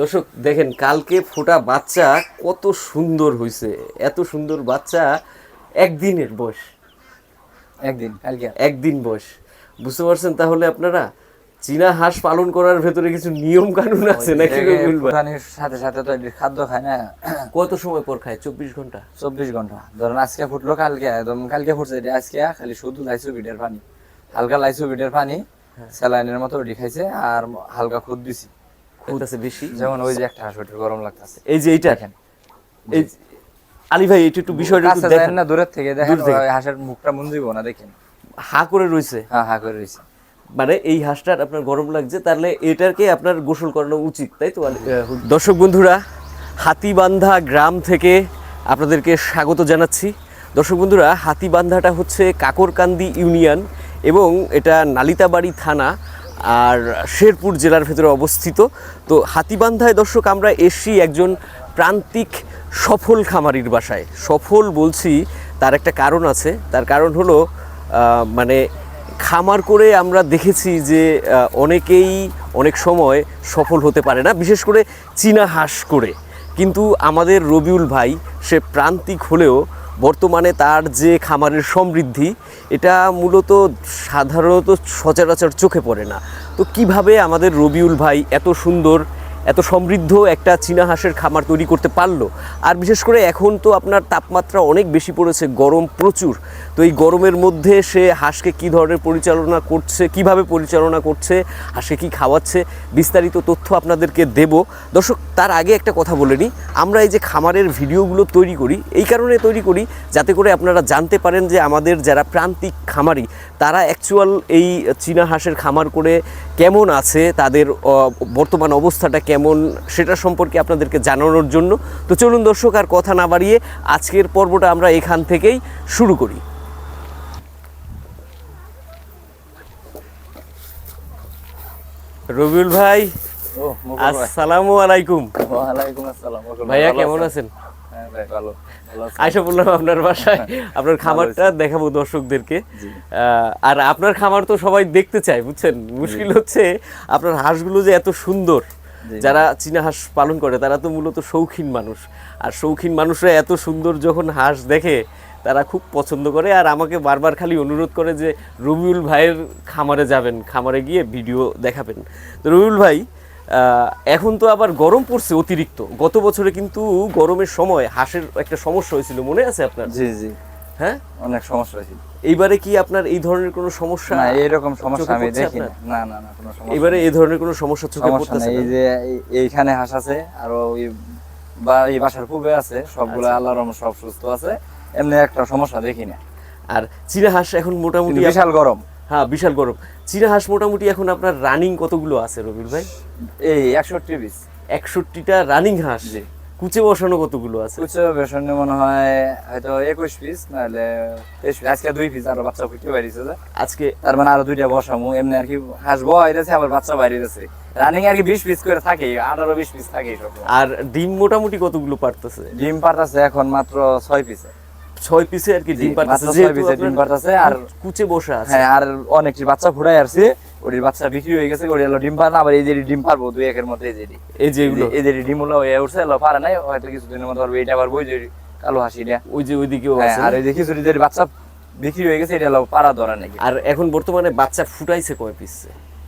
দর্শক দেখেন কালকে ফোটা বাচ্চা কত সুন্দর হয়েছে এত সুন্দর বাচ্চা একদিনের বয়স। একদিন কালকে। একদিন বয়স। বুঝতে পারছেন তাহলে আপনারা? চীনা হাঁস পালন করার ভেতরে কিছু নিয়ম কানুন আছে নাকি সাথে সাথে তো খাদ্য খায় না। কত সময় পর খায়? চব্বিশ ঘণ্টা? চব্বিশ ঘণ্টা। ধরেন আজকে ফুটলো কালকে একদম কালকে ফুটছে এটা আজকে খালি শুধু লাইসো বিটের পানি। হালকা লাইসো বিটের পানি স্যালাইনের মতো ওটি খাইছে আর হালকা খুদ দিছি। বেশি। যেমন ওই যে একটা হাঁস গরম লাগতেছে। এই যে এইটা দেখেন। এই আলী ভাই একটু একটু বিষয়টা একটু দেখেন। না দূরের থেকে দেখেন হাঁসের মুখটা মুঞ্জিব না দেখেন। হা করে রয়েছে হ্যাঁ হ্যাঁ করে রয়েছে মানে এই হাঁসটার আপনার গরম লাগছে তাহলে এটাকে আপনার গোসল করানো উচিত তাই তো দর্শক বন্ধুরা হাতিবান্ধা গ্রাম থেকে আপনাদেরকে স্বাগত জানাচ্ছি। দর্শক বন্ধুরা হাতিবান্ধাটা হচ্ছে কাকরকান্দি ইউনিয়ন এবং এটা নালিতাবাড়ি থানা। আর শেরপুর জেলার ভেতরে অবস্থিত। তো হাতিবান্ধায় দর্শক, আমরা এসছি একজন প্রান্তিক সফল খামারির বাসায়। সফল বলছি, তার একটা কারণ আছে। তার কারণ হলো মানে খামার করে আমরা দেখেছি যে অনেকেই অনেক সময় সফল হতে পারে না, বিশেষ করে চীনা হাঁস করে। কিন্তু আমাদের রবিউল ভাই, সে প্রান্তিক হলেও বর্তমানে তার যে খামারের সমৃদ্ধি, এটা মূলত সাধারণত সচরাচর চোখে পড়ে না। তো কীভাবে আমাদের রবিউল ভাই এত সুন্দর এত সমৃদ্ধ একটা চীনা হাঁসের খামার তৈরি করতে পারল। আর বিশেষ করে এখন তো আপনার তাপমাত্রা অনেক বেশি পড়েছে, গরম প্রচুর। তো এই গরমের মধ্যে সে হাঁসকে কী ধরনের পরিচালনা করছে, কীভাবে পরিচালনা করছে, হাঁসকে কি খাওয়াচ্ছে, বিস্তারিত তথ্য আপনাদেরকে দেব। দর্শক, তার আগে একটা কথা বলে নিই, আমরা এই যে খামারের ভিডিওগুলো তৈরি করি, এই কারণে তৈরি করি যাতে করে আপনারা জানতে পারেন যে আমাদের যারা প্রান্তিক খামারি, তারা অ্যাকচুয়াল এই চীনা হাঁসের খামার করে কেমন আছে তাদের বর্তমান অবস্থাটা কেমন সেটা সম্পর্কে আপনাদেরকে জানানোর জন্য। তো চলুন দর্শক আর কথা না বাড়িয়ে আজকের পর্বটা আমরা এখান থেকেই শুরু করি। রবিউল ভাই আসসালামু আলাইকুম। ভাইয়া কেমন আছেন? হ্যাঁ। আয়সা বললাম আপনার বাসায় আপনার খামারটা দেখাবো দর্শকদেরকে। আর আপনার খামার তো সবাই দেখতে চায় বুঝছেন? মুশকিল হচ্ছে আপনার হাঁসগুলো যে এত সুন্দর। যারা চীনা হাঁস পালন করে তারা তো মূলত শৌখিন মানুষ। আর শৌখিন মানুষরা এত সুন্দর যখন হাঁস দেখে তারা খুব পছন্দ করে। আর আমাকে বারবার খালি অনুরোধ করে যে রবিউল ভাইয়ের খামারে যাবেন খামারে গিয়ে ভিডিও দেখাবেন। তো রবিউল ভাই এখন তো আবার গরম পড়ছে অতিরিক্ত। গত বছরে কিন্তু গরমের সময় হাঁসের একটা সমস্যা হয়েছিল মনে আছে আপনার? জি জি। হ্যাঁ? অনেক সমস্যা হয়েছিল। এইবারে কি আপনার এই ধরনের কোনো সমস্যা না এইরকম সমস্যা আমি দেখি না? না না না কোনো সমস্যা এবারে এই ধরনের কোনো সমস্যা চোখে পড়তেছে নেই। এই যে এইখানে হাঁস আছে আর ওই বা এই বাসার পূবে আছে সবগুলো আচ্ছা। আল্লাহর রহমতে সব সুস্থ আছে। এমনি একটা সমস্যা দেখি না। আর চীনা হাঁস এখন মোটামুটি বিশাল গরম। হ্যাঁ বিশাল গরম। চীনা হাঁস মোটামুটি এখন আপনার রানিং কতগুলো আছে রবির ভাই? এই একষট্টি পিস একষট্টিটা রানিং হাঁস। কুচে বসানো কতগুলো আছে? উচ্চ বেসনে মনে হয় হয়তো একুশ পিস নাহলে আজকে দুই পিস আরও বাচ্চা ফুটে বাইরেছে আজকে তার মানে আরও দুইটা বসামু এমনি আর কি হাঁস বাইরেছে আবার বাচ্চা বাইরেছে রানিং আর কি বিশ পিস করে থাকে আঠারো বিশ পিস থাকে আর ডিম মোটামুটি কতগুলো পারতেছে? ডিম পাঠাচ্ছে এখন মাত্র ছয় পিসে ছয় পিসে আর কি ডিম পারতেছে ছয় পিসে ডিম পারতেছে আর কুচে বসা আছে। হ্যাঁ আর অনেকটি বাচ্চা ফুটাই আসছে ওটির বাচ্চা বিক্রি হয়ে গেছে ওটি ডিম পারে না আবার এই যে ডিম পারব দুই একের মধ্যে এই যে এই যে এই যে ডিম হলো হয়ে উঠছে এলো পারে নাই হয়তো কিছুদিনের মধ্যে পারবে এটা পারব ওই যে কালো হাসিটা ওই যে ওইদিকেও হ্যাঁ আছে। আর এই যে কিছু বাচ্চা বিক্রি হয়ে গেছে এটা পারা ধরা নাকি। আর এখন বর্তমানে বাচ্চা ফুটাইছে কয় পিস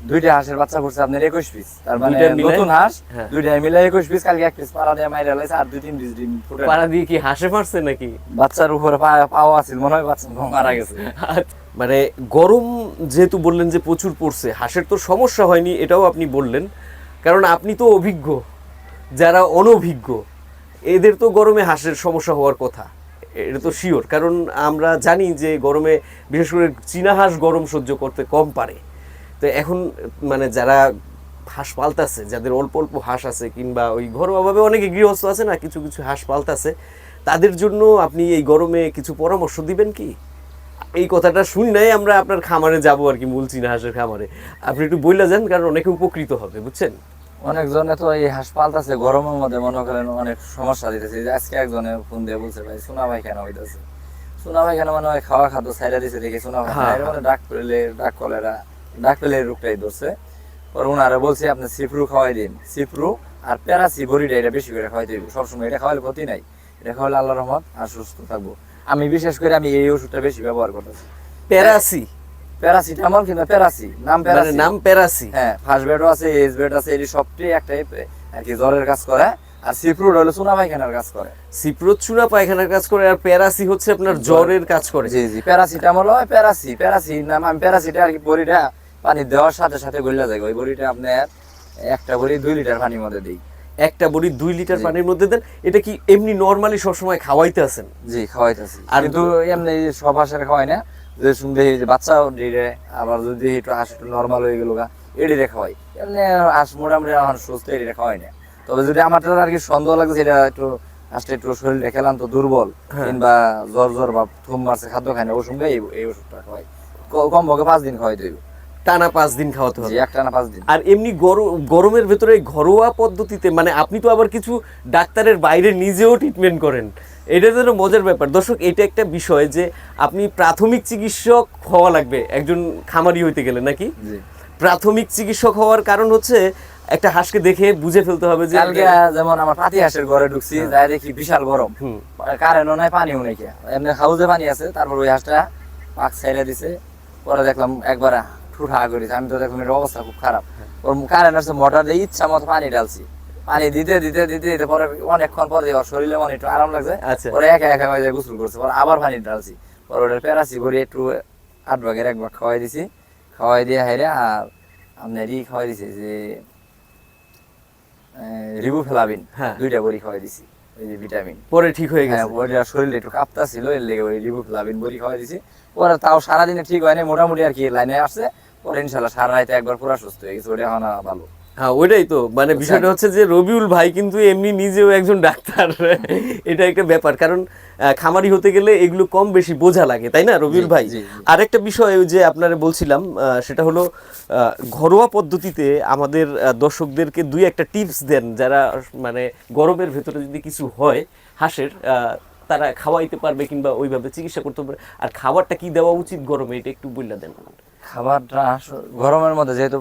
দুইটা হাঁসের বাচ্চা ফুটছে আপনার একুশ পিস তার মানে নতুন হাঁস হ্যাঁ। দুইটা মিলে একুশ পিস কালকে এক পিস পাড়া দিয়ে মাইরে লাইছে আর দুই তিন পিস ডিম ফুটে পাড়া দিয়ে কি হাসে মারছে নাকি? বাচ্চার উপরে পাওয়া আছিল মনে হয় বাচ্চা মারা গেছে। আচ্ছা, মানে গরম যেহেতু বললেন যে প্রচুর পড়ছে হাঁসের তো সমস্যা হয়নি এটাও আপনি বললেন। কারণ আপনি তো অভিজ্ঞ যারা অনভিজ্ঞ এদের তো গরমে হাঁসের সমস্যা হওয়ার কথা। এটা তো শিওর কারণ আমরা জানি যে গরমে বিশেষ করে চীনা হাঁস গরম সহ্য করতে কম পারে। তো এখন মানে যারা হাঁস পালতাছে যাদের অল্প অল্প হাঁস আছে কিংবা ওই ঘরোয়াভাবে অনেকে গৃহস্থ আছে না কিছু কিছু হাঁস পালতাছে তাদের জন্য আপনি এই গরমে কিছু পরামর্শ দিবেন কি? এই কথাটা শুনি নাই আমরা আপনার খামারে যাব আর কি মূল চীনা হাঁসের খামারে। আপনি একটু বইলা যান কারণ অনেকে উপকৃত হবে বুঝছেন? অনেকজনে তো এই হাঁস পালতাছে গরমের মধ্যে মনে করেন অনেক সমস্যা দিতেছে। আজকে একজনে ফোন দিয়ে বলছে ভাই সোনা ভাই কেন হইতাছে। সোনা ভাই কেন মানে খাওয়া খাদ্য সাইডা দিছে দেখে সোনা ভাই মানে ডাক করলে ডাক কলেরা ডাক পেলে রোগটাই ধরছে। পর ওনারা বলছে আপনি সিফরু খাওয়াই দিন। সিফরু আর প্যারাসি বড়িটা এটা বেশি করে খাওয়াইতে হইব। সবসময় এটা খাওয়ালে ক্ষতি নাই। এটা খাওয়ালে আল্লাহ রহমত আর সুস্থ থাকব। আমি বিশেষ করে আমি এই ওষুধটা বেশি ব্যবহার করতেছি। প্যারাসি? প্যারাসিটামল কিংবা প্যারাসি নাম মানে প্যারাসি। নাম প্যারাসি? হ্যাঁ ফার্স্ট বেডও আছে এস বেড আছে এটি সবটাই একটাই আর কি জ্বরের কাজ করে। আর সিপ্রুড হলো সোনা পায়খানার কাজ করে। সিপ্রোত চুনা পায়খানার কাজ করে আর প্যারাসি হচ্ছে আপনার জ্বরের কাজ করে। জি জি প্যারাসিটামল হয় প্যারাসি প্যারাসি। নাম আমি প্যারাসিটা আর কি বড়িটা পানি দেওয়ার সাথে সাথে গলিয়া যায়। ওই বড়িটা আপনার একটা বড়ি দুই লিটার পানির মধ্যে দিই। একটা বড়ি দুই লিটার পানির মধ্যে দেন এটা কি এমনি নর্মালি সবসময় খাওয়াইতে আছেন? জি খাওয়াইতেছি। আর আর কিন্তু এমনি সব হাঁসের খাওয়াই না। যে শুনতে যে বাচ্চাও আবার যদি একটু হাঁস একটু নর্মাল হয়ে গেল গা এডিরে খাওয়াই। এমনি হাঁস মোটামুটি আমার সুস্থ এডিরে খাওয়াই না। তবে যদি আমার আর কি সন্দেহ লাগছে এটা একটু হাঁসটা একটু শরীরে খেলাম তো দুর্বল হ্যাঁ। কিংবা জ্বর জ্বর বা থুম মারছে খাদ্য খায় না সঙ্গে এই ওষুধটা খাওয়াই। কম পক্ষে পাঁচ দিন খাওয়াই দেব টানা পাঁচ দিন খাওয়াতে হবে। জি একটা না পাঁচ দিন। আর এমনি গরম গরমের ভেতরে ঘরোয়া পদ্ধতিতে মানে আপনি তো আবার কিছু ডাক্তারের বাইরে নিজেও ট্রিটমেন্ট করেন। এটা যেন মজার ব্যাপার। দর্শক এটা একটা বিষয় যে আপনি প্রাথমিক চিকিৎসক হওয়া লাগবে। একজন খামারি হইতে গেলে নাকি? প্রাথমিক চিকিৎসক হওয়ার কারণ হচ্ছে একটা হাঁসকে দেখে বুঝে ফেলতে হবে যে কালকে যেমন আমার পাতি হাঁসের ঘরে ঢুকছি যাই দেখি বিশাল গরম। কারেন্টও নাই পানিও নাই কে। এমনি হাউজে পানি আছে তারপর ওই হাঁসটা পাক ছেড়ে দিছে। পরে দেখলাম একবার ঠুঠা আমি তো দেখলাম এর অবস্থা খুব খারাপ। ওর কারেন্ট আছে মোটর দিয়ে ইচ্ছা মতো পানি ঢালছি। পানি দিতে দিতে দিতে দিতে পরে অনেকক্ষণ পরে ওর শরীরে একটু আরাম লাগছে। আচ্ছা। পরে একা একা হয়ে যায় গোসল করছে পরে আবার পানি ঢালছি। পরে ওটা প্যারাসি করে একটু আট ভাগের এক ভাগ খাওয়াই দিছি। খাওয়াই দিয়ে হাইরে আর আপনার ই খাওয়াই দিছে যে রিবু ফেলাবিন হ্যাঁ। দুইটা বড়ি খাওয়াই দিছি ওই যে ভিটামিন। পরে ঠিক হয়ে হ্যাঁ গেছে ওইটা শরীরে একটু কাঁপতা ছিল এর লেগে ওই রিবু ফেলাবিন বড়ি খাওয়াই দিছি। পরে তাও সারাদিনে ঠিক হয়নি মোটামুটি আর কি লাইনে আসছে। পরে ইনশাল্লাহ সারা রাতে একবার পুরা সুস্থ হয়ে গেছে ওটা আর ভালো। হ্যাঁ ওইটাই তো। মানে বিষয়টা হচ্ছে যে রবিউল ভাই কিন্তু এমনি নিজেও একজন ডাক্তার। এটা একটা ব্যাপার। কারণ খামারি হতে গেলে এগুলো কম বেশি বোঝা লাগে তাই না রবিউল ভাই। আরেকটা বিষয় যে আপনারা বলছিলাম সেটা হলো ঘরোয়া পদ্ধতিতে আমাদের দর্শকদেরকে দুই একটা টিপস দেন যারা মানে গরমের ভেতরে যদি কিছু হয় হাঁসের আহ, তারা খাওয়াইতে পারবে কিংবা ওইভাবে চিকিৎসা করতে পারবে। আর খাবারটা কি দেওয়া উচিত গরমে এটা একটু বললা দেন খাবারটা গরমের মধ্যে যেহেতু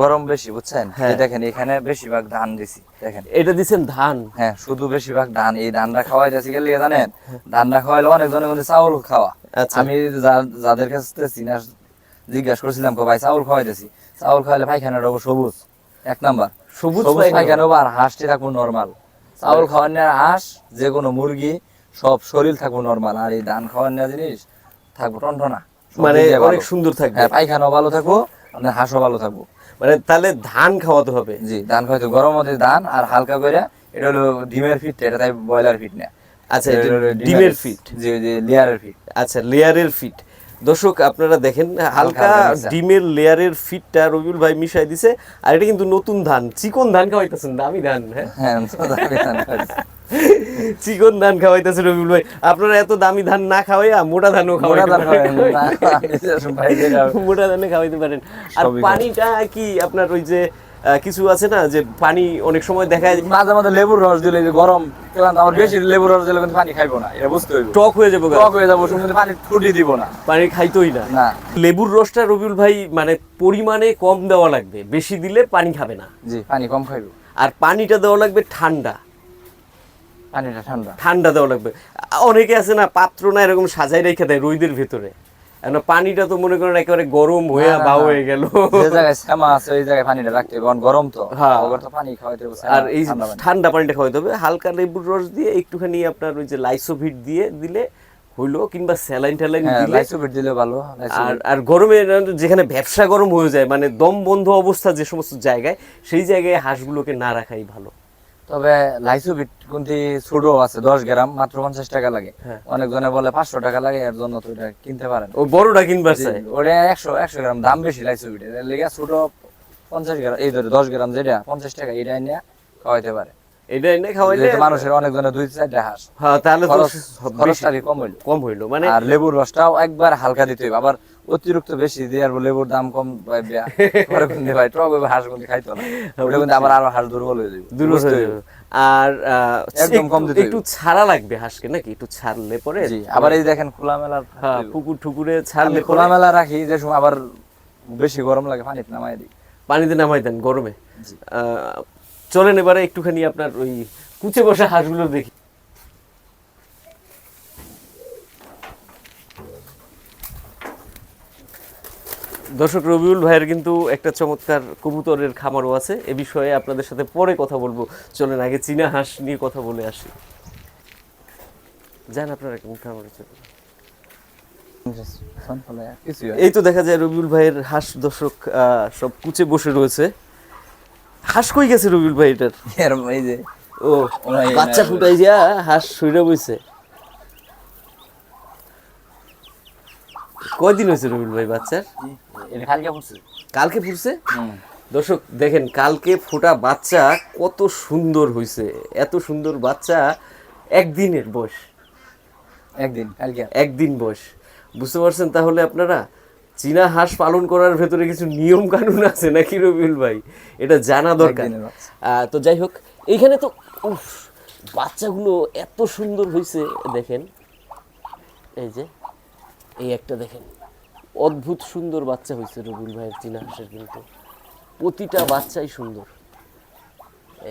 গরম বেশি বুঝছেন? হ্যাঁ। দেখেন এখানে বেশিরভাগ ধান দিছি দেখেন। এটা দিচ্ছেন ধান? হ্যাঁ শুধু বেশিরভাগ ধান এই ধানটা খাওয়াই যাচ্ছে গেলে জানেন ধানটা খাওয়াইলে অনেকজনের মধ্যে চাউল খাওয়া। আচ্ছা। আমি যাদের কাছে চিনা জিজ্ঞাসা করছিলাম ভাই চাউল খাওয়াইতেছি। চাউল খাওয়াইলে পায়খানাটা সবুজ এক নাম্বার। সবুজ পায়খানা? আর হাঁসটি থাকব নর্মাল চাউল খাওয়ানোর হাঁস যে কোনো মুরগি সব শরীর থাকব নর্মাল আর এই ধান খাওয়ানোর জিনিস থাকব টনটনা। মানে। অনেক সুন্দর থাকবে। হ্যাঁ পায়খানাও ভালো থাকব আপনার হাঁসও ভালো থাকব। মানে তাহলে ধান খাওয়াতে হবে? জি ধান খাইতে গরম মধ্যে ধান আর হালকা করে এটা হলো ডিমের ফিট এটা তাই ব্রয়লার ফিট না। আচ্ছা, ডিমের ফিট। জি জি লেয়ারের ফিট। আচ্ছা লেয়ারের ফিট। দর্শক আপনারা দেখেন হালকা ডিমের লেয়ারের ফিটটা রবিউল ভাই মিশাই দিছে আর এটা কিন্তু নতুন ধান। চিকন ধান খাওয়াইতেছেন দামি ধান হ্যাঁ? হ্যাঁ দামি ধান। চিকন ধান খাওয়াইতেছে রবিউল ভাই। আপনারা এত দামি ধান না খাওয়াইয়া মোটা ধানও মোটা ধান খাওয়াইতে পারেন। নিজের ভাই যেটা মোটা ধানে খাওয়াইতে পারেন। আর পানিটা কি আপনার ওই যে কিছু আছে না যে পানি অনেক সময় দেখা যায় মাঝে মাঝে লেবুর রস দিলে যে গরম ক্লান্ত আমার বেশি লেবুর রস দিলে কিন্তু পানি খাইবো না এটা বুঝতে হইব। টক হয়ে যাব টক হয়ে যাব শুনতে পানি ঠুটি দিব না। পানি খাইতোই না। না। লেবুর রসটা রবিউল ভাই মানে পরিমাণে কম দেওয়া লাগবে। বেশি দিলে পানি খাবে না। জি পানি কম খাইব। আর পানিটা দেওয়া লাগবে ঠান্ডা। পানিটা ঠান্ডা। ঠান্ডা দেওয়া লাগবে। অনেকে আছে না পাত্র না এরকম সাজাই রেখে দেয় রোদের ভেতরে। এখন পানিটা তো মনে করেন একেবারে গরম হয়ে না। হয়ে গেল। যে জায়গায় শ্যামা আছে ওই জায়গায় পানিটা রাখতে হবে কারণ গরম তো। হ্যাঁ। তো পানি খাওয়াইতে হবে আর এই ঠান্ডা পানিটা খাওয়াইতে হবে হালকা লেবুর রস দিয়ে একটুখানি আপনার ওই যে লাইসোভিট দিয়ে দিলে হইল কিংবা স্যালাইন ট্যালাইন হ্যাঁ দিলে লাইসোবিট দিলে ভালো আর আর গরমে যেখানে ব্যবসা গরম হয়ে যায় মানে দম বন্ধ অবস্থা যে সমস্ত জায়গায় সেই জায়গায় হাঁসগুলোকে না রাখাই ভালো। তবে লাইসোবিট কোনটি ছোট আছে দশ গ্রাম মাত্র পঞ্চাশ টাকা লাগে। অনেকজনে অনেক জনে বলে পাঁচশো টাকা লাগে এর জন্য তো এটা কিনতে পারেন ও বড়টা কিনবার চাই? ওটা একশো একশো গ্রাম দাম বেশি লাইসোবিট এর লেগে ছোট পঞ্চাশ গ্রাম এই ধরে দশ গ্রাম যেটা পঞ্চাশ টাকা এটা নিয়ে খাওয়াইতে পারে। এটা এনে খাওয়াইলে? মানুষের অনেক জনের দুই চারটা হাঁস। হ্যাঁ তাহলে তো খরচ বেশি- খরচটা আর কম হইল। কম হইল মানে আর লেবুর রসটাও একবার হালকা দিতে হবে আবার অতিরিক্ত বেশি দিয়ে আর লেবুর দাম কম পরে কিন্তু ভাই টক হাঁস কিন্তু খাইতো না। ওটা কিন্তু আবার আরও হাঁস দুর্বল হয়ে যাবে। দুর্বল হয়ে যাবে। আর আহ, একদম কম একটু- দিতে একটু ছাড়া লাগবে হাঁসকে নাকি? একটু ছাড়লে পরে আবার এই দেখেন খোলা মেলা হ্যাঁ পুকুর ঠুকুরে ছাড়লে খোলা মেলা রাখি যে সময় আবার বেশি গরম লাগে পানিতে নামাই দিই। পানিতে নামাই দেন গরমে। আহ, চলেন এবারে একটুখানি আপনার ওই কুচে বসা হাঁসগুলো দেখি। দর্শক রবিউল ভাইয়ের কিন্তু একটা চমৎকার কবুতরের খামারও আছে। এ বিষয়ে আপনাদের সাথে পরে কথা বলব। চলেন আগে চীনা হাঁস নিয়ে কথা বলে আসি। যান আপনারা কেমন খামারে চলেন এই তো দেখা যায় রবিউল ভাইয়ের হাঁস দর্শক সব কুচে বসে রয়েছে। হাঁস কই গেছে রবিউল ভাই এটার? এই যে ও বাচ্চা ফুটাই যা হাঁস সইরা বইছে। কয়দিন হয়েছে রবিউল ভাই বাচ্চার? কালকে পড়ছে কালকে ফুটছে? দর্শক দেখেন কালকে ফোটা বাচ্চা কত সুন্দর হয়েছে এত সুন্দর বাচ্চা একদিনের বয়স। একদিন কালকে। একদিন বয়স। বুঝতে পারছেন তাহলে আপনারা? চীনা হাঁস পালন করার ভেতরে কিছু নিয়ম কানুন আছে নাকি রবিউল ভাই? এটা জানা দরকার। তো যাই হোক এইখানে তো উফ বাচ্চাগুলো এত সুন্দর হয়েছে দেখেন। এই যে এই একটা দেখেন। অদ্ভুত সুন্দর বাচ্চা হয়েছে রবিউল ভাইয়ের চীনা হাঁসের কিন্তু। প্রতিটা বাচ্চাই সুন্দর।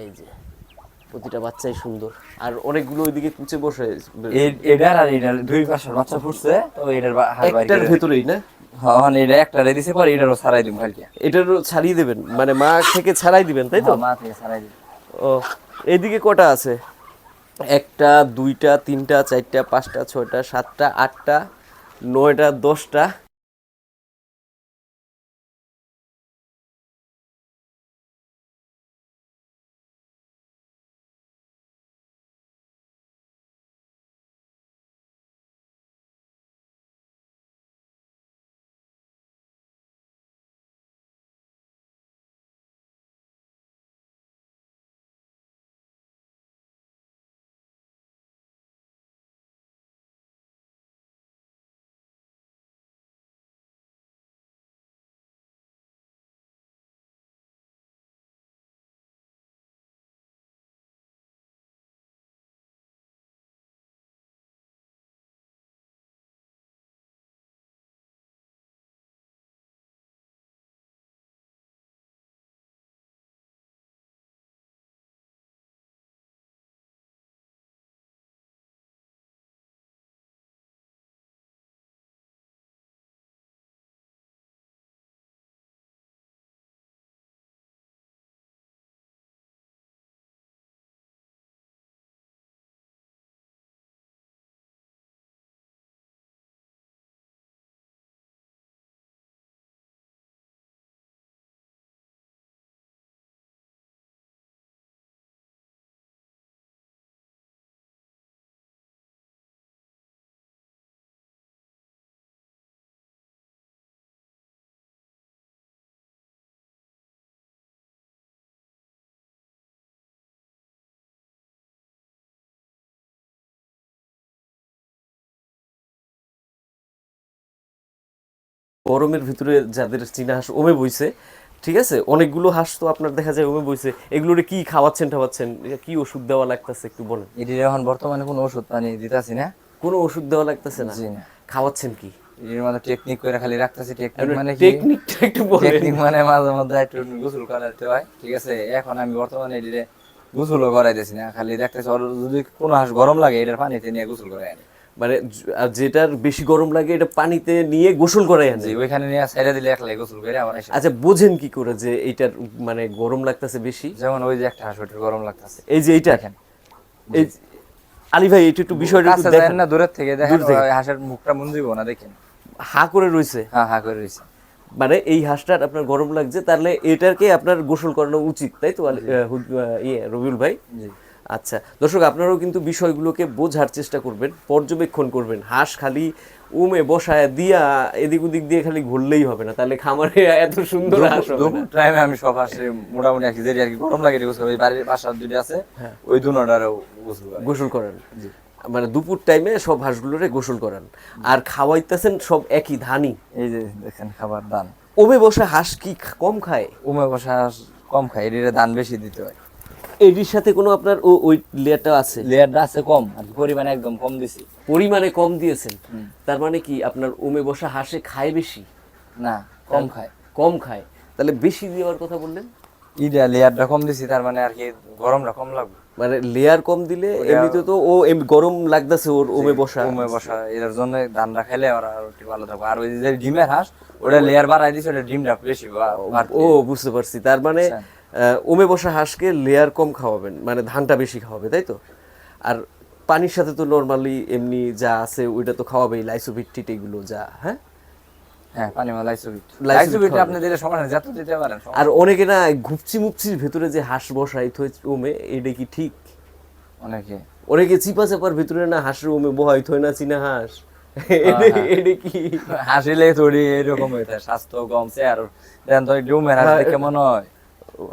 এই যে প্রতিটা বাচ্চাই সুন্দর। আর অনেকগুলো ওইদিকে কুচে বসে এটার আর এটার দুই পাশের বাচ্চা ফুটছে তো এটার একটার ভেতরেই না? হ্যাঁ মানে এটা একটা দিছে পরে এটারও ছাড়াই দিম কালকে। এটারও ছাড়িয়ে দেবেন? মানে মা থেকে ছাড়াই দিবেন তাই তো? হ্যাঁ, মা থেকে ছাড়াই দিম ও এইদিকে কটা আছে? একটা দুইটা তিনটা চারটা পাঁচটা ছয়টা সাতটা আটটা নয়টা দশটা গরমের ভিতরে যাদের চীনা হাঁস ওমে বইছে ঠিক আছে? অনেকগুলো হাঁস তো আপনার দেখা যায় ওমে বইছে। এগুলোর কি খাওয়াচ্ছেন টাওয়াচ্ছেন এটা কি ওষুধ দেওয়া লাগতেছে একটু বলেন। এটির এখন বর্তমানে কোনো ওষুধ পানি দিতাছি না। কোনো ওষুধ দেওয়া লাগতেছে না? খাওয়াচ্ছেন কি? এটির মধ্যে টেকনিক করে খালি রাখতেছি। টেকনিক মানে টেকনিকটা একটু বলেন। টেকনিক মানে মাঝে মধ্যে একটু গোসল করাতে হয় ঠিক আছে? এখন আমি বর্তমানে এটিরে গোসলও করাইতেছি না। খালি দেখতেছি যদি কোনো হাঁস গরম লাগে এটার পানিতে নিয়ে গোসল করে আনি। মানে যেটার বেশি গরম লাগে এটা পানিতে নিয়ে গোসল করে আনে। ওইখানে নিয়ে সাইডে দিলে একলাই গোসল করে আবার এসে আচ্ছা বোঝেন কি করে যে এইটার মানে গরম লাগতেছে বেশি? যেমন ওই যে একটা হাঁস ওটার গরম লাগতেছে। এই যে এইটা? দেখেন। এই আলী ভাই একটু একটু বিষয়টা একটু দেখেন। না দূরের থেকে দেখেন হাঁসের মুখটা মন দিব না দেখেন। হা করে রইছে? হ্যাঁ হ্যাঁ করে রইছে। মানে এই হাঁসটার আপনার গরম লাগছে তাহলে এটাকে আপনার গোসল করানো উচিত তাই তো? ইয়ে রবিউল ভাই? জি। আচ্ছা দর্শক আপনারাও কিন্তু বিষয়গুলোকে বোঝার চেষ্টা করবেন পর্যবেক্ষণ করবেন। হাঁস খালি উমে বসায় দিয়া এদিক ওদিক দিয়ে খালি ঘুরলেই হবে না তাহলে খামারে এত সুন্দর হাঁস টাইমে আমি সব হাঁসে মোটামুটি আর কি যেটি আর কি গরম লাগে গোসল করি বাড়ির বাসার দুটি আছে ওই দুটারও গোসল করে গোসল করান। মানে দুপুর টাইমে সব হাঁসগুলোরে গোসল করান। আর খাওয়াইতেছেন সব একই ধানই। এই যে দেখেন খাবার দান। ওমে বসে হাঁস কি কম খায়? উমে বসা হাঁস কম খায় এটির দান বেশি দিতে হয়। এটির সাথে কোনো আপনার ও ওই লেয়ারটা আছে? লেয়ারটা আছে কম আর পরিমাণে একদম কম দিছি। পরিমাণে কম দিয়েছেন? তার মানে কি আপনার ওমে বসা হাঁসে খায় বেশি? না কম খায়। কম খায়। তাহলে বেশি দেওয়ার কথা বললেন? ইডা লেয়ারটা কম দিছি তার মানে আর কি গরমটা কম লাগবে। মানে লেয়ার কম দিলে এমনিতে তো ও গরম লাগতেছে ওর ওমে বসা। কমে বসা এর জন্য ধানটা খাইলে ওরা আর একটু ভালো থাকবে। আর ওই যে ডিমের হাঁস ওটা লেয়ার বাড়াই দিছে ওটা ডিমটা বেশি ও বুঝতে পারছি। তার মানে আচ্ছা। ওমে বসা হাঁসকে লেয়ার কম খাওয়াবেন মানে ধানটা বেশি খাওয়াবে তাই তো? আর পানির সাথে তো নর্মালি এমনি যা আছে ওইটা তো খাওয়াবেই লাইসোভিট এগুলো যা হ্যাঁ? হ্যাঁ আর অনেকে না ঘুপচি মুপচির ভেতরে যে হাঁস বসাই ওমে এটা কি ঠিক? অনেকে। অনেকে চিপা চাপার ভিতরে না হাঁসের ওমে বহাই থই না চীনা হাঁস। হ্যাঁ, এটা- এটা কি? হাসিলে থোড়ি এরকম স্বাস্থ্য কমছে আর দেন তো ডিমের হাঁস দেখে মনে হয়।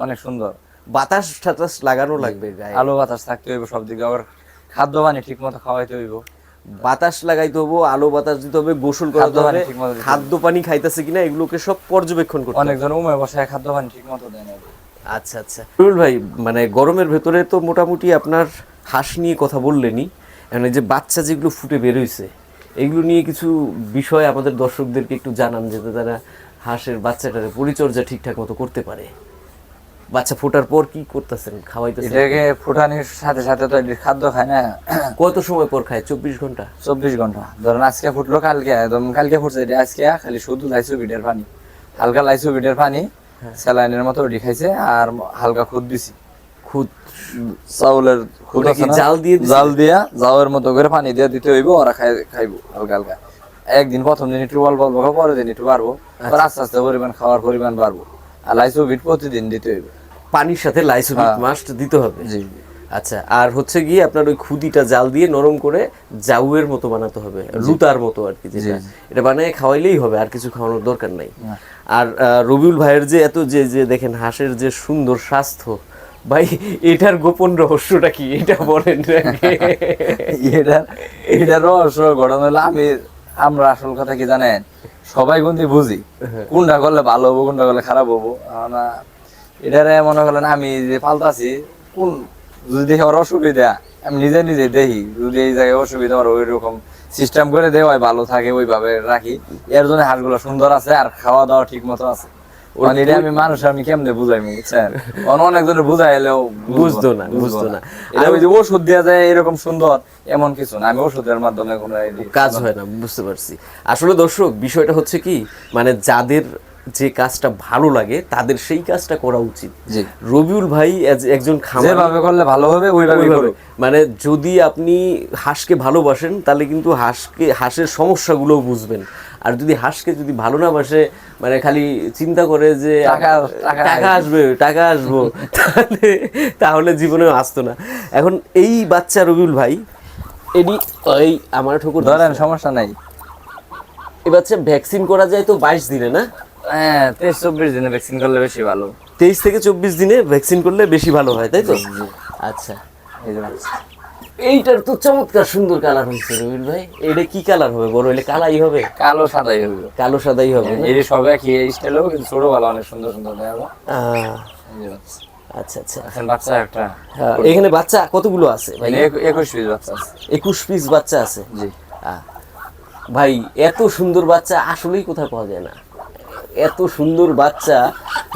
অনেক সুন্দর। বাতাস টাতাস লাগানো লাগবে গায়ে। আলো বাতাস থাকতে হইব সব দিকে আবার খাদ্য পানি ঠিক মতো খাওয়াইতে হইব। বাতাস লাগাইতে হবে আলো বাতাস দিতে হবে গোসল করাতে হবে। খাদ্য পানি খাইতেছে কিনা এগুলোকে সব পর্যবেক্ষণ করতে অনেকজন উমে বসায় খাদ্য পানি ঠিক মতো দেয় না। আচ্ছা আচ্ছা। রুল ভাই মানে গরমের ভেতরে তো মোটামুটি আপনার হাঁস নিয়ে কথা বললেনই। মানে যে বাচ্চা যেগুলো ফুটে বেরোইছে এগুলো নিয়ে কিছু বিষয় আমাদের দর্শকদেরকে একটু জানান যাতে তারা হাঁসের বাচ্চাটার পরিচর্যা ঠিকঠাক মতো করতে পারে। বাচ্চা ফোটার পর কি করতেছেন? খাওয়াইতেছেন? এটাকে ফুটানির সাথে সাথে তো খাদ্য খায় না। কত সময় পর খায়? চব্বিশ ঘণ্টা? চব্বিশ ঘণ্টা। ধরেন আজকে ফুটলো কালকে একদম কালকে ফুটছে এটা আজকে খালি শুধু লাইসোবিটের পানি। হালকা লাইসোবিটের পানি স্যালাইনের মতো ওটি খাইছে আর হালকা খুদ দিছি। খুদ? চাউলের খুদ? জাল দিয়ে জাল দিয়া জাউয়ের মতো করে পানি দিয়ে দিতে হইব ওরা খাই খাইবো হালকা হালকা। একদিন প্রথম দিন একটু অল্প অল্প পরের দিন একটু বাড়বো। আচ্ছা। আস্তে আস্তে পরিমাণ খাওয়ার পরিমাণ বাড়বো। আর লাইসোবিট প্রতিদিন দিতে হইবে। পানির সাথে লাইসোবিট হ্যাঁ। মাস্ট দিতে হবে। জি। আচ্ছা আর হচ্ছে গিয়ে আপনার ওই খুদিটা জাল দিয়ে নরম করে জাউয়ের মতো বানাতে হবে লুতার মতো আর কি যেটা। এটা বানিয়ে খাওয়াইলেই হবে আর কিছু খাওয়ানোর দরকার নাই। আর রবিউল ভাইয়ের যে এত যে যে দেখেন হাঁসের যে সুন্দর স্বাস্থ্য ভাই এটার গোপন রহস্যটা কি? এটা বলেন। এটা এটা রহস্য ঘটনা হলো আমি আমরা আসল কথা কি জানেন? সবাই কিন্তু বুঝি। কোনটা করলে ভালো হব কোনটা করলে খারাপ হব। না এটারে মনে করেন আমি যে পাল্টাছি কোন যদি দেখি ওর অসুবিধা আমি নিজে নিজে দেখি যদি এই জায়গায় অসুবিধা ওর ওই রকম সিস্টেম করে দেওয়াই ভালো থাকে ওইভাবে রাখি। এর জন্য হাঁসগুলো সুন্দর আছে আর খাওয়া দাওয়া ঠিক মতো আছে। এটা আমি মানুষ আমি কেমনে বুঝাই বুঝছেন বুঝতো না, বুঝতো না। এটা ওই যে ওষুধ দেওয়া যায় এরকম সুন্দর এমন কিছু না। আমি ওষুধের মাধ্যমে কোনো কাজ হয় না বুঝতে পারছি। আসলে দর্শক বিষয়টা হচ্ছে কি মানে যাদের যে কাজটা ভালো লাগে তাদের সেই কাজটা করা উচিত। রবিউল ভাই একজন খামার যেভাবে করলে ভালো হবে ওইভাবে। মানে যদি আপনি হাঁসকে ভালোবাসেন তাহলে কিন্তু হাঁসকে হাঁসের সমস্যাগুলো বুঝবেন। আর যদি হাঁসকে যদি ভালো না বাসে মানে খালি চিন্তা করে যে টাকা- আসবে টাকা আসব তাহলে তাহলে জীবনেও আসতো না। এখন এই বাচ্চা রবিউল ভাই এডি এই আমার ঠকুর ধরেন সমস্যা নাই। এই বাচ্চা ভ্যাকসিন করা যায় তো বাইশ দিনে না? হ্যাঁ তেইশ চব্বিশ দিনে ভ্যাকসিন করলে বেশি ভালো। তেইশ থেকে চব্বিশ দিনে ভ্যাকসিন করলে বেশি ভালো হয় তাই তো? আচ্ছা। এই যে এইটার তো চমৎকার সুন্দর কালার হয়েছে রবিল ভাই। এটা কি কালার হবে? বড় হলে কালাই হবে? কালো সাদাই হবে। কালো সাদাই হবে না? সব একই স্টাইল হবে কিন্তু ছোট ভালো অনেক সুন্দর সুন্দর দেওয়া হবে আহ, এই যে বাচ্চা। আচ্ছা আচ্ছা। এখন বাচ্চা একটা। হ্যাঁ, এখানে বাচ্চা কতগুলো আছে ভাই? মানে এক- একুশ পিস বাচ্চা আছে। একুশ পিস বাচ্চা আছে? জি। ভাই এত সুন্দর বাচ্চা আসলেই কোথাও পাওয়া যায় না। এত সুন্দর বাচ্চা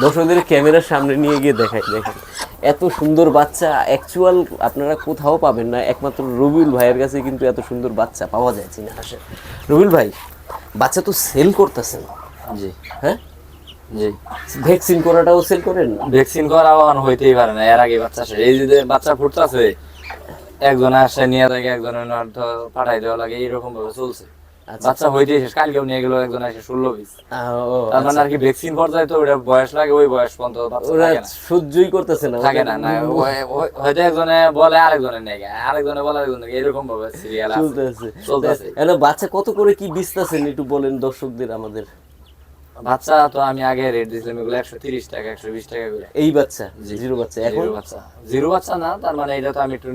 দর্শকদের ক্যামেরার সামনে নিয়ে গিয়ে দেখাই দেখেন। এত সুন্দর বাচ্চা অ্যাকচুয়াল আপনারা কোথাও পাবেন না একমাত্র রবিউল ভাইয়ের কাছে কিন্তু এত সুন্দর বাচ্চা পাওয়া যায় চীনা হাঁসের রবিউল ভাই বাচ্চা তো সেল করতেছেন। জি। হ্যাঁ? জি। ভ্যাকসিন করাটাও সেল করেন ভ্যাকসিন করা এখন হইতেই পারে না এর আগে বাচ্চা আসে। এই যে বাচ্চা ফুটতেছে একজন আসে নিয়ে থাকে একজনের পাঠাই দেওয়া লাগে এইরকম ভাবে চলছে। বাচ্চা হইতেই শেষ কালকেও নিয়ে গেল একজন আসে ষোলো পিস। তার মানে আর কি ভ্যাকসিন পর্যায়ে তো ওটা বয়স লাগে ওই বয়স পর্যন্ত ওরা সহ্যই করতেছে না থাকে না না হয়তো একজনে বলে আরেকজনে নেই আরেকজনে বলে আরেকজনে এরকম ভাবে সিরিয়াল চলতেছে। চলতেছে। বাচ্চা কত করে কি বিচতেছেন একটু বলেন দর্শকদের আমাদের। বাচ্চা তো আমি আগে রেট দিয়েছিলাম এগুলো একশো তিরিশ টাকা একশো বিশ টাকা করে। এই বাচ্চা জিরো বাচ্চা এখন? বাচ্চা। জিরো বাচ্চা না তার মানে এটা তো আমি একটু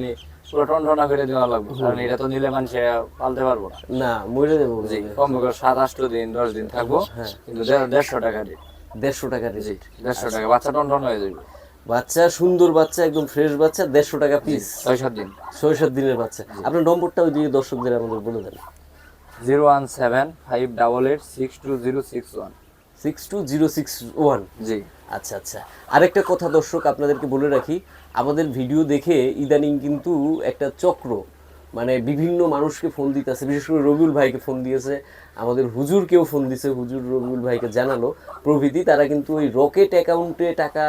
পুরো টনটনা করে দেওয়া লাগবে। কারণ এটা তো নিলে মানুষ পালতে পারব না। না মরে দেবো। জি কম করে সাত আষ্ট দিন দশ দিন থাকব। হ্যাঁ। কিন্তু দেড়শো টাকা রেট দেড়শো টাকা রেট দেড়শো টাকা। বাচ্চা টনটন হয়ে যাবে। বাচ্চা সুন্দর বাচ্চা একদম ফ্রেশ বাচ্চা দেড়শো টাকা পিস ছয় সাত দিন। ছয় সাত দিনের বাচ্চা। আপনার নম্বরটা ওই দিকে দর্শকদের আমাদের বলে দেন। Zero one seven five double eight six two zero six one. Six two zero six one. জি। আচ্ছা আচ্ছা। আরেকটা কথা দর্শক, আপনাদেরকে বলে রাখি, আমাদের ভিডিও দেখে ইদানিং কিন্তু একটা চক্র মানে বিভিন্ন মানুষকে ফোন দিতেছে। বিশেষ করে রবিউল ভাইকে ফোন দিয়েছে, আমাদের হুজুরকেও ফোন দিছে। হুজুর রবিউল ভাইকে জানালো, প্রভৃতি তারা কিন্তু ওই রকেট অ্যাকাউন্টে টাকা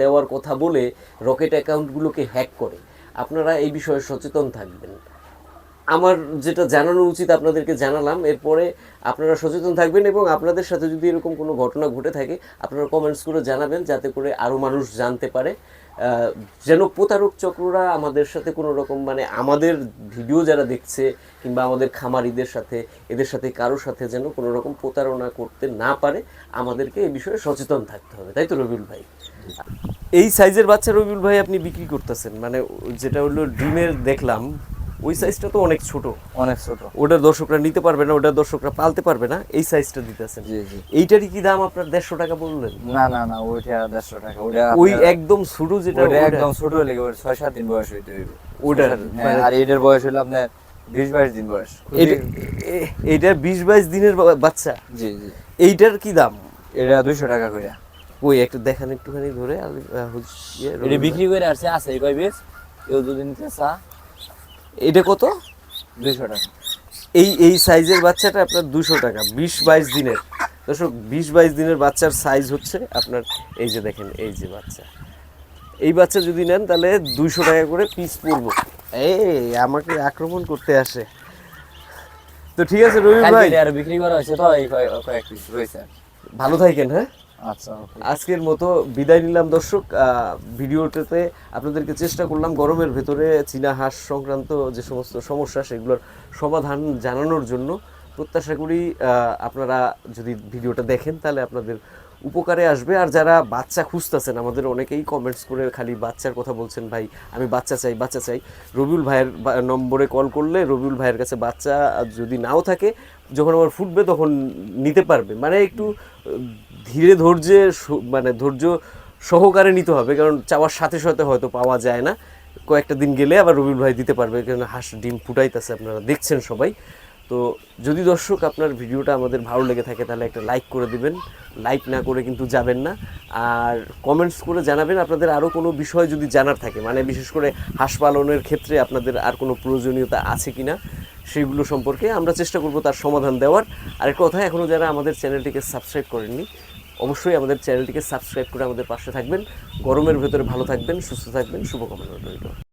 দেওয়ার কথা বলে রকেট অ্যাকাউন্টগুলোকে হ্যাক করে। আপনারা এই বিষয়ে সচেতন থাকবেন। আমার যেটা জানানো উচিত আপনাদেরকে জানালাম, এরপরে আপনারা সচেতন থাকবেন এবং আপনাদের সাথে যদি এরকম কোনো ঘটনা ঘটে থাকে, আপনারা কমেন্টস করে জানাবেন যাতে করে আরও মানুষ জানতে পারে। যেন প্রতারক চক্ররা আমাদের সাথে কোনো রকম মানে আমাদের ভিডিও যারা দেখছে কিংবা আমাদের খামারিদের সাথে, এদের সাথে কারোর সাথে যেন কোনো রকম প্রতারণা করতে না পারে, আমাদেরকে এই বিষয়ে সচেতন থাকতে হবে। তাই তো, রবিউল ভাই? এই সাইজের বাচ্চা রবিউল ভাই আপনি বিক্রি করতেছেন মানে যেটা হলো ডিমের দেখলাম ওই সাইজটা তো অনেক ছোট। অনেক ছোট। ওটা দর্শকরা নিতে পারবে না ওটা দর্শকরা পালতে পারবে না এই সাইজটা দিতেছেন। জি জি। এইটারই কি দাম আপনার দেড়শো টাকা বললেন? না না না ওইটা দেড়শো টাকা। ওইটা ওই একদম ছোট যেটা ওটা- একদম ছোট হলে ওর ছয় সাত দিন বয়স হইতে হইব। ওটার হ্যাঁ, আর এটার বয়স হলো আপনার বিশ বাইশ দিন বয়স। এটা- এইটার বিশ বাইশ দিনের বাচ্চা। জি জি। এইটার কি দাম? এটা দুইশো টাকা করে ওই একটু দেখান একটুখানি ধরে হচ্ছে ইয়ে, এটা বিক্রি করে আসছে আছে কয় পিস? কেউ যদি নিতে চা। এটা কত? দুশো টাকা। এই এই সাইজের বাচ্চাটা আপনার দুশো টাকা বিশ বাইশ দিনের। দর্শক বিশ বাইশ দিনের বাচ্চার সাইজ হচ্ছে আপনার এই যে দেখেন এই যে বাচ্চা। এই বাচ্চা যদি নেন তাহলে দুইশো টাকা করে পিস পড়ব এই আমাকে আক্রমণ করতে আসে। তো ঠিক আছে রবি ভাই। আর বিক্রি করা হয়েছে তো এই কয়- কয়েক পিস রয়েছে। ভালো থাকেন হ্যাঁ. আজকের মতো বিদায় নিলাম দর্শক। ভিডিওটাতে আপনাদেরকে চেষ্টা করলাম গরমের ভেতরে চীনা হাঁস সংক্রান্ত যে সমস্ত সমস্যা, সেগুলোর সমাধান জানানোর জন্য। প্রত্যাশা করি আপনারা যদি ভিডিওটা দেখেন, তাহলে আপনাদের উপকারে আসবে। আর যারা বাচ্চা খুঁজতেছেন, আমাদের অনেকেই কমেন্টস করে খালি বাচ্চার কথা বলছেন, ভাই, আমি বাচ্চা চাই বাচ্চা চাই। রবিউল ভাইয়ের নম্বরে কল করলে রবিউল ভাইয়ের কাছে বাচ্চা যদি নাও থাকে, যখন আমার ফুটবে তখন নিতে পারবে। মানে একটু, ধীরে ধৈর্যে মানে ধৈর্য সহকারে নিতে হবে। কারণ চাওয়ার সাথে সাথে হয়তো পাওয়া যায় না। কয়েকটা দিন গেলে আবার রবিউল ভাই দিতে পারবে। কারণ হাঁস ডিম ফুটাইতেছে আপনারা দেখছেন সবাই। তো যদি দর্শক আপনার ভিডিওটা আমাদের ভালো লেগে থাকে, তাহলে একটা লাইক করে দিবেন। লাইক না করে কিন্তু যাবেন না। আর কমেন্টস করে জানাবেন। আপনাদের আরও কোনো বিষয় যদি জানার থাকে মানে বিশেষ করে হাঁস পালনের ক্ষেত্রে আপনাদের আর কোনো প্রয়োজনীয়তা আছে কি না সেগুলো সম্পর্কে আমরা চেষ্টা করব তার সমাধান দেওয়ার। আর কথা এখনও যারা আমাদের চ্যানেলটিকে সাবস্ক্রাইব করেননি, অবশ্যই আমাদের চ্যানেলটিকে সাবস্ক্রাইব করে আমাদের পাশে থাকবেন। গরমের ভেতরে ভালো থাকবেন, সুস্থ থাকবেন। শুভকামনা রইল।